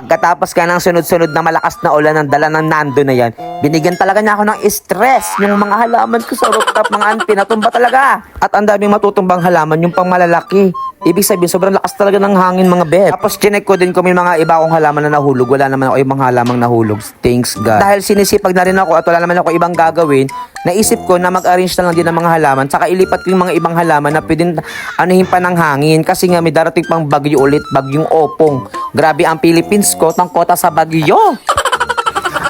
Pagkatapos ka ng sunod-sunod na malakas na ulan ng dala ng nando na yan, binigyan talaga niya ako ng stress. Yung mga halaman ko sa rooftop, mga auntie, natumba talaga. At ang daming matutumbang halaman, yung pang malalaki. Ibig sabihin, sobrang lakas talaga ng hangin mga bet. Tapos chinek ko din kung may mga iba akong halaman na nahulog. Wala naman ako ibang halamang nahulog. Thanks God. Dahil sinisipag na rin ako at wala naman ako ibang gagawin, naisip ko na mag-arrange na lang din ng mga halaman. Saka ilipat ko yung mga ibang halaman na pwedeng anuhin pa ng hangin. Kasi nga may darating pang bagyo ulit, bagyong opong. Grabe ang Philippines ko, kota sa bagyo.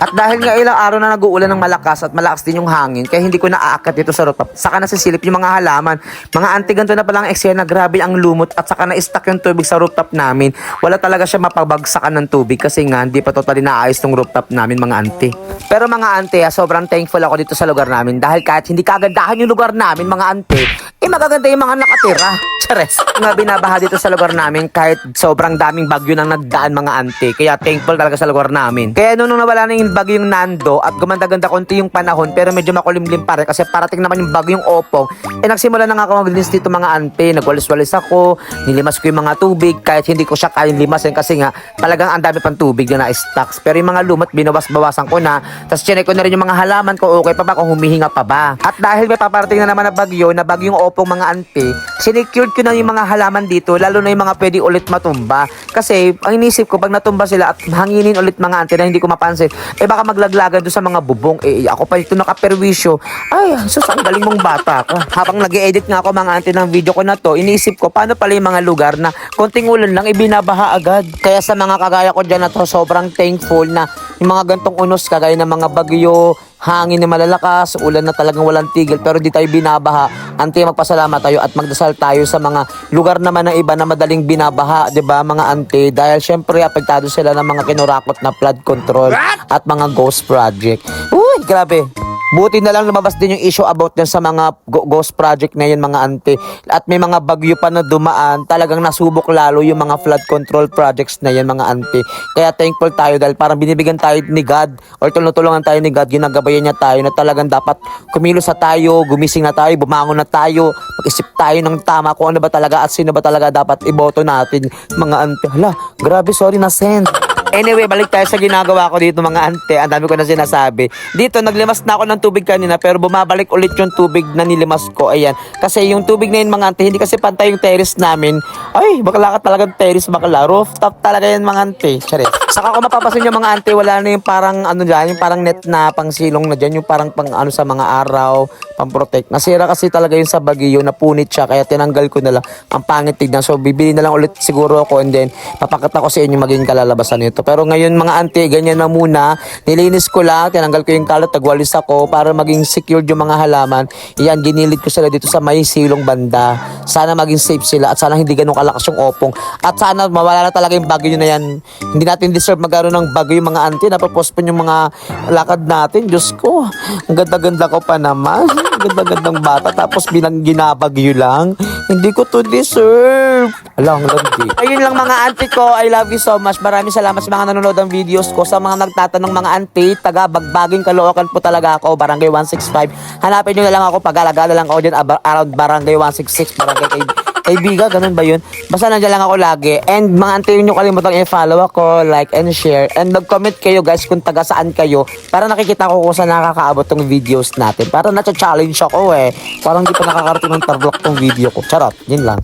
At dahil nga ilang araw na nag-uulan ng malakas at malakas din yung hangin, kaya hindi ko naaakat dito sa rooftop. Saka nasisilip yung mga halaman. Mga anti ganito na palang eksena, grabe ang lumot at saka na-stuck yung tubig sa rooftop namin. Wala talaga siya mapabagsakan ng tubig kasi nga hindi pa totally naayos ng rooftop namin mga anti. Pero mga ante, ah, sobrang thankful ako dito sa lugar namin dahil kahit hindi kagandahan yung lugar namin mga ante, eh magaganda yung mga nakatira. Chares. Nga binabaha dito sa lugar namin kahit sobrang daming bagyo nang nagdaan mga ante. Kaya thankful talaga sa lugar namin. Kaya nung, nung nawala na yung bagyong Nando at gumanda-ganda konti yung panahon pero medyo makulimlim pa rin kasi parating naman yung bagyong Opong. Eh nagsimula na nga ako maglinis dito mga ante. Nagwalis-walis ako. Nilimas ko yung mga tubig kahit hindi ko siya kayang limasin kasi nga talagang ang dami pang tubig na na-stocks. Pero yung mga lumot binawas-bawasan ko na. Tapos chinek ko na rin yung mga halaman ko okay pa ba kung humihinga pa ba. At dahil may paparating na naman na bagyo na bagyong Opong mga ante, sinecured ko na yung mga halaman dito lalo na yung mga pwede ulit matumba. Kasi ang inisip ko pag natumba sila at hanginin ulit mga ante na hindi ko mapansin, eh baka maglaglagan doon sa mga bubong. Eh ako pa dito nakaperwisyo. Ay, sus, ang galing mong bata ka. Habang nag edit nga ako mga ante ng video ko na to, inisip ko paano pala yung mga lugar na konting ulan lang ibinabaha agad. Kaya sa mga kagaya ko dyan na to, sobrang thankful na yung mga gantong unos kagaya ng mga bagyo, hangin na malalakas, ulan na talagang walang tigil pero di tayo binabaha. Ante, magpasalamat tayo at magdasal tayo sa mga lugar naman ng iba na madaling binabaha, 'di ba mga ante? Dahil syempre apektado sila ng mga kinurakot na flood control at mga ghost project. Uy, grabe. Buti na lang lumabas din yung issue about din sa mga ghost project na yun mga ante. At may mga bagyo pa na dumaan, talagang nasubok lalo yung mga flood control projects na yan mga ante. Kaya thankful tayo dahil parang binibigyan tayo ni God or tulungan tayo ni God, ginagabayan niya tayo na talagang dapat kumilos na tayo, gumising na tayo, bumangon na tayo, mag-isip tayo ng tama kung ano ba talaga at sino ba talaga dapat iboto natin mga ante. Hala, grabe sorry na send. Anyway, balik tayo sa ginagawa ko dito mga ante. Ang dami ko na sinasabi. Dito, naglimas na ako ng tubig kanina pero bumabalik ulit yung tubig na nilimas ko. Ayan. Kasi yung tubig na yun mga ante, hindi kasi pantay yung terrace namin. Ay, bakla ka talagang terrace, bakla. Rooftop talaga yan mga ante. Charis. Saka kung mapapasin yung mga ante, wala na yung parang ano dyan, yung parang net na pang silong na dyan, yung parang pang ano sa mga araw, pang protect. Nasira kasi talaga yung sa bagyo, napunit siya, kaya tinanggal ko na lang. Ang pangit tignan. So, bibili na lang ulit siguro ako and then papakita ko sa inyo maging kalalabasan nito. Pero ngayon mga ante, ganyan na muna. Nilinis ko lang, tinanggal ko yung kalat, tagwalis ako para maging secured yung mga halaman. Yan, ginilid ko sila dito sa may silong banda. Sana maging safe sila at sana hindi ganun kalakas yung opong. At sana mawala na talaga yung bagyo na yan. Hindi natin deserve magkaroon ng bagyo yung mga ante. Napapospon yung mga lakad natin. Diyos ko, ang ganda-ganda ko pa naman. Ang ganda-gandang bata. Tapos binang ginabagyo lang. Hindi ko to deserve. Alam, landi. Ayun lang mga auntie ko. I love you so much. Maraming salamat sa mga nanonood ng videos ko. Sa mga nagtatanong mga auntie, taga Bagbaging Caloocan po talaga ako. Barangay 165. Hanapin nyo na lang ako. Pag-alagala lang ako dyan around Barangay 166. Barangay kay kaibiga, ganun ba yun? Basta nandiyan lang ako lagi. And mga auntie nyo kalimutan i-follow ako, like and share. And mag-comment kayo guys kung taga saan kayo para nakikita ko kung saan nakakaabot tong videos natin. Para na-challenge ako eh. Parang di pa nakakarating ng tarblok tong video ko. Charot, yun lang.